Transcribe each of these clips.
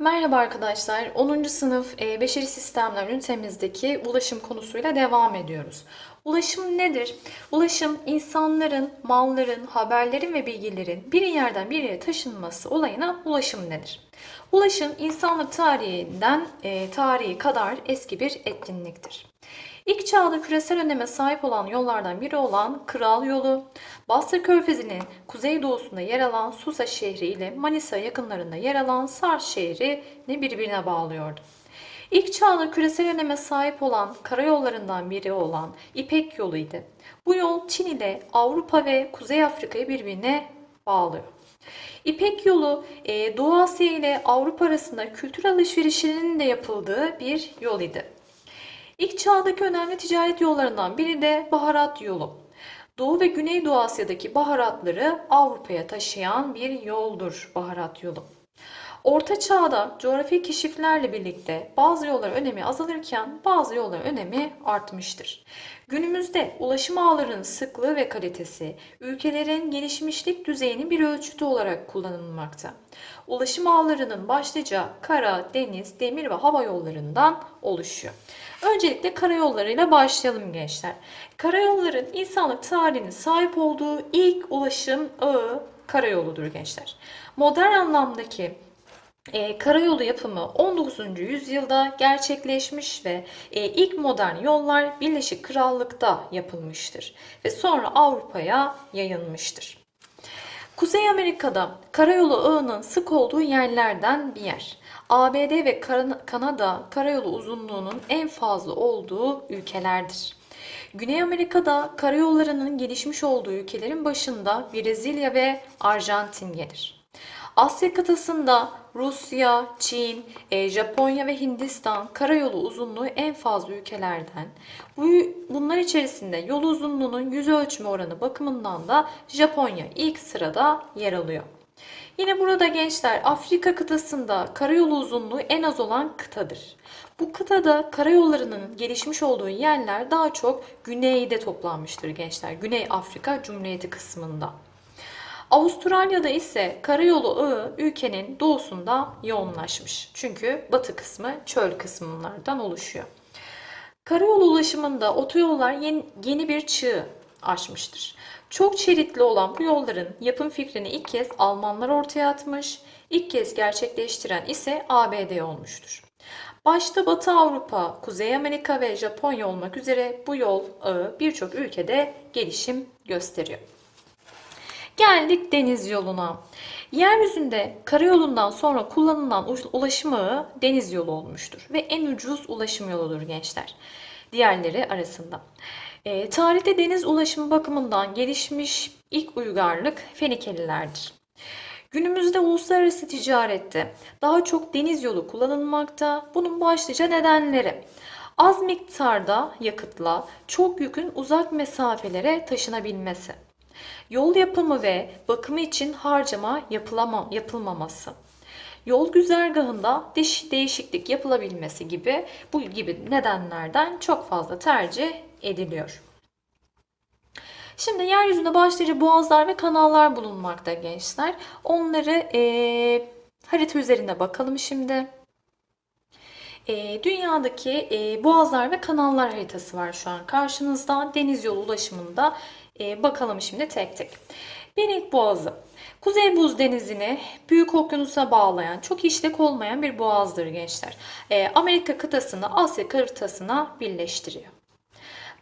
Merhaba arkadaşlar. 10. sınıf e, Beşeri Sistemler ünitemizdeki ulaşım konusuyla devam ediyoruz. Ulaşım nedir? Ulaşım insanların, malların, haberlerin ve bilgilerin bir yerden bir yere taşınması olayına ulaşım denir. Ulaşım insanlık tarihinden e, tarihi kadar eski bir etkinliktir. İlk çağda küresel öneme sahip olan yollardan biri olan Kral Yolu, Basra Körfezi'nin kuzeydoğusunda yer alan Susa şehri ile Manisa yakınlarında yer alan Sars şehrini birbirine bağlıyordu. İlk çağda küresel öneme sahip olan karayollarından biri olan İpek yoluydu. Bu yol Çin ile Avrupa ve Kuzey Afrika'yı birbirine bağlıyor. İpek yolu e, Doğu Asya ile Avrupa arasında kültür alışverişinin de yapıldığı bir yol idi. İlk çağdaki önemli ticaret yollarından biri de baharat yolu. Doğu ve Güneydoğu Asya'daki baharatları Avrupa'ya taşıyan bir yoldur baharat yolu. Orta Çağ'da coğrafi keşiflerle birlikte bazı yolların önemi azalırken bazı yolların önemi artmıştır. Günümüzde ulaşım ağlarının sıklığı ve kalitesi ülkelerin gelişmişlik düzeyinin bir ölçütü olarak kullanılmakta. Ulaşım ağlarının başlıca kara, deniz, demir ve hava yollarından oluşuyor. Öncelikle karayollarıyla başlayalım gençler. Karayolların insanlık tarihinin sahip olduğu ilk ulaşım ağı karayoludur gençler. Modern anlamdaki e, karayolu yapımı 19. yüzyılda gerçekleşmiş ve e, ilk modern yollar Birleşik Krallık'ta yapılmıştır ve sonra Avrupa'ya yayılmıştır. Kuzey Amerika'da karayolu ağının sık olduğu yerlerden bir yer. ABD ve Kan- Kanada karayolu uzunluğunun en fazla olduğu ülkelerdir. Güney Amerika'da karayollarının gelişmiş olduğu ülkelerin başında Brezilya ve Arjantin gelir. Asya kıtasında Rusya, Çin, e, Japonya ve Hindistan karayolu uzunluğu en fazla ülkelerden. Bu, bunlar içerisinde yol uzunluğunun yüz ölçümü oranı bakımından da Japonya ilk sırada yer alıyor. Yine burada gençler Afrika kıtasında karayolu uzunluğu en az olan kıtadır. Bu kıtada karayollarının gelişmiş olduğu yerler daha çok güneyde toplanmıştır gençler. Güney Afrika Cumhuriyeti kısmında. Avustralya'da ise karayolu ağı ülkenin doğusunda yoğunlaşmış. Çünkü batı kısmı çöl kısımlardan oluşuyor. Karayolu ulaşımında otoyollar yeni, yeni bir çığ açmıştır. Çok şeritli olan bu yolların yapım fikrini ilk kez Almanlar ortaya atmış, ilk kez gerçekleştiren ise ABD olmuştur. Başta Batı Avrupa, Kuzey Amerika ve Japonya olmak üzere bu yol ağı birçok ülkede gelişim gösteriyor. Geldik deniz yoluna. Yeryüzünde karayolundan sonra kullanılan u- ulaşım ağı deniz yolu olmuştur ve en ucuz ulaşım yoludur gençler. Diğerleri arasında. E, tarihte deniz ulaşımı bakımından gelişmiş ilk uygarlık Fenikelilerdir. Günümüzde uluslararası ticarette daha çok deniz yolu kullanılmakta. Bunun başlıca nedenleri az miktarda yakıtla çok yükün uzak mesafelere taşınabilmesi. Yol yapımı ve bakımı için harcama yapılama, yapılmaması. Yol güzergahında değiş- değişiklik yapılabilmesi gibi bu gibi nedenlerden çok fazla tercih ediliyor. Şimdi yeryüzünde başlıca boğazlar ve kanallar bulunmakta gençler. Onları eee, harita üzerinde bakalım şimdi. Eee, dünyadaki eee, boğazlar ve kanallar haritası var şu an karşınızda. Deniz yolu ulaşımında eee, bakalım şimdi tek tek. Bering Boğazı. Kuzey Buz Denizi'ni Büyük Okyanus'a bağlayan, çok işlek olmayan bir boğazdır gençler. Eee, Amerika kıtasını Asya kıtasına birleştiriyor.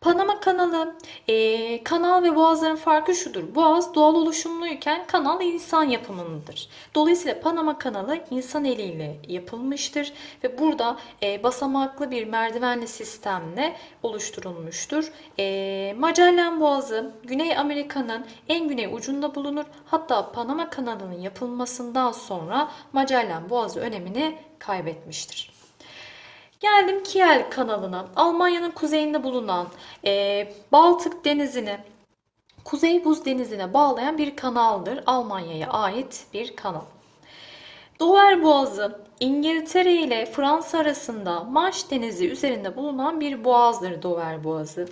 Panama kanalı, eee, kanal ve boğazların farkı şudur. Boğaz doğal oluşumluyken kanal insan yapımındadır. Dolayısıyla Panama kanalı insan eliyle yapılmıştır ve burada eee, basamaklı bir merdivenli sistemle oluşturulmuştur. Eee, Magellan Boğazı Güney Amerika'nın en güney ucunda bulunur. Hatta Panama kanalının yapılmasından sonra Magellan Boğazı önemini kaybetmiştir. Geldim Kiel kanalına. Almanya'nın kuzeyinde bulunan e, Baltık denizini Kuzey Buz Denizi'ne bağlayan bir kanaldır. Almanya'ya ait bir kanal. Dover Boğazı İngiltere ile Fransa arasında Manş Denizi üzerinde bulunan bir boğazdır Dover Boğazı.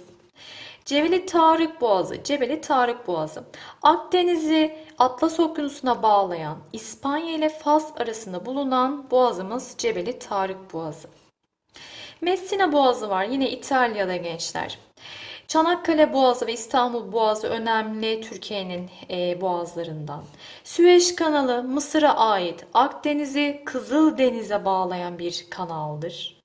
Cebeli Tarık Boğazı, Cebeli Tarık Boğazı. Akdeniz'i Atlas Okyanusu'na bağlayan İspanya ile Fas arasında bulunan boğazımız Cebeli Tarık Boğazı. Messina Boğazı var yine İtalya'da gençler. Çanakkale Boğazı ve İstanbul Boğazı önemli Türkiye'nin e, boğazlarından. Süveyş Kanalı Mısır'a ait Akdeniz'i Kızıldeniz'e bağlayan bir kanaldır.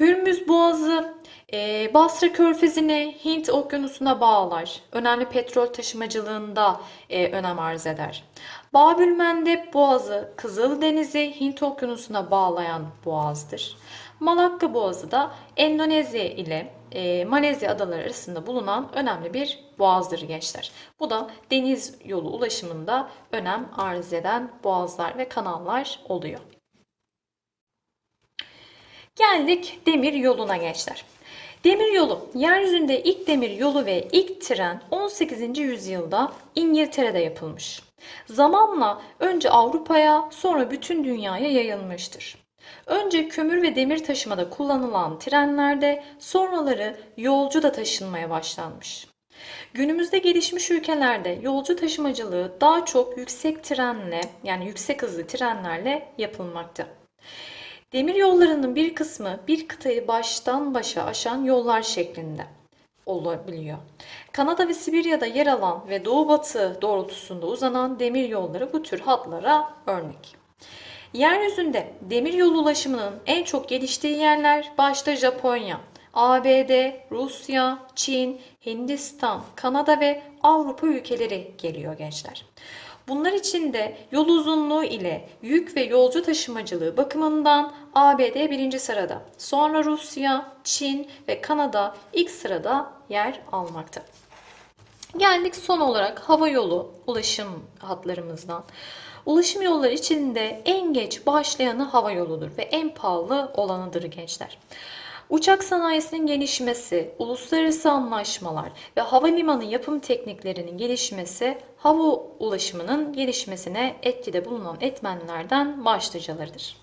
Hürmüz Boğazı e, Basra Körfezi'ni Hint Okyanusu'na bağlar. Önemli petrol taşımacılığında e, önem arz eder. Babülmendeb Boğazı Kızıldeniz'i Hint Okyanusu'na bağlayan boğazdır. Malakka Boğazı da Endonezya ile e, Malezya adaları arasında bulunan önemli bir boğazdır gençler. Bu da deniz yolu ulaşımında önem arz eden boğazlar ve kanallar oluyor. Geldik demir yoluna gençler. Demir yolu, yeryüzünde ilk demir yolu ve ilk tren 18. yüzyılda İngiltere'de yapılmış. Zamanla önce Avrupa'ya sonra bütün dünyaya yayılmıştır. Önce kömür ve demir taşımada kullanılan trenlerde sonraları yolcu da taşınmaya başlanmış. Günümüzde gelişmiş ülkelerde yolcu taşımacılığı daha çok yüksek trenle yani yüksek hızlı trenlerle yapılmakta. Demir yollarının bir kısmı bir kıtayı baştan başa aşan yollar şeklinde olabiliyor. Kanada ve Sibirya'da yer alan ve doğu batı doğrultusunda uzanan demir yolları bu tür hatlara örnek. Yeryüzünde demir yolu ulaşımının en çok geliştiği yerler başta Japonya, ABD, Rusya, Çin, Hindistan, Kanada ve Avrupa ülkeleri geliyor gençler. Bunlar içinde yol uzunluğu ile yük ve yolcu taşımacılığı bakımından ABD birinci sırada. Sonra Rusya, Çin ve Kanada ilk sırada yer almakta. Geldik son olarak hava yolu ulaşım hatlarımızdan. Ulaşım yolları içinde en geç başlayanı hava yoludur ve en pahalı olanıdır gençler. Uçak sanayisinin gelişmesi, uluslararası anlaşmalar ve havalimanı yapım tekniklerinin gelişmesi hava ulaşımının gelişmesine etkide bulunan etmenlerden başlıcalarıdır.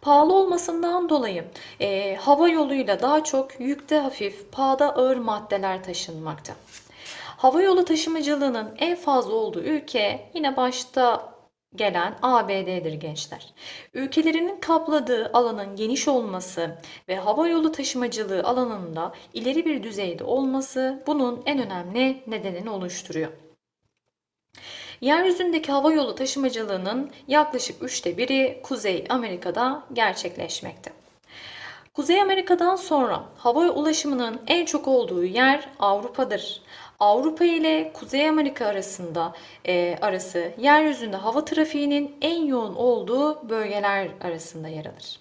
Pahalı olmasından dolayı e, hava yoluyla daha çok yükte hafif, pahada ağır maddeler taşınmakta. Hava yolu taşımacılığının en fazla olduğu ülke yine başta gelen ABD'dir gençler. Ülkelerinin kapladığı alanın geniş olması ve hava yolu taşımacılığı alanında ileri bir düzeyde olması bunun en önemli nedenini oluşturuyor. Yeryüzündeki hava yolu taşımacılığının yaklaşık üçte biri Kuzey Amerika'da gerçekleşmekte. Kuzey Amerika'dan sonra hava ulaşımının en çok olduğu yer Avrupa'dır. Avrupa ile Kuzey Amerika arasında e, arası yeryüzünde hava trafiğinin en yoğun olduğu bölgeler arasında yer alır.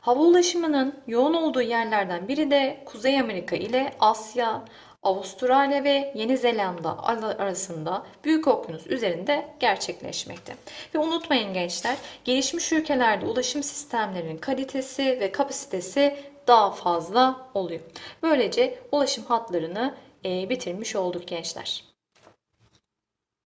Hava ulaşımının yoğun olduğu yerlerden biri de Kuzey Amerika ile Asya, Avustralya ve Yeni Zelanda arasında Büyük Okyanus üzerinde gerçekleşmekte. Ve unutmayın gençler, gelişmiş ülkelerde ulaşım sistemlerinin kalitesi ve kapasitesi daha fazla oluyor. Böylece ulaşım hatlarını bitirmiş olduk gençler.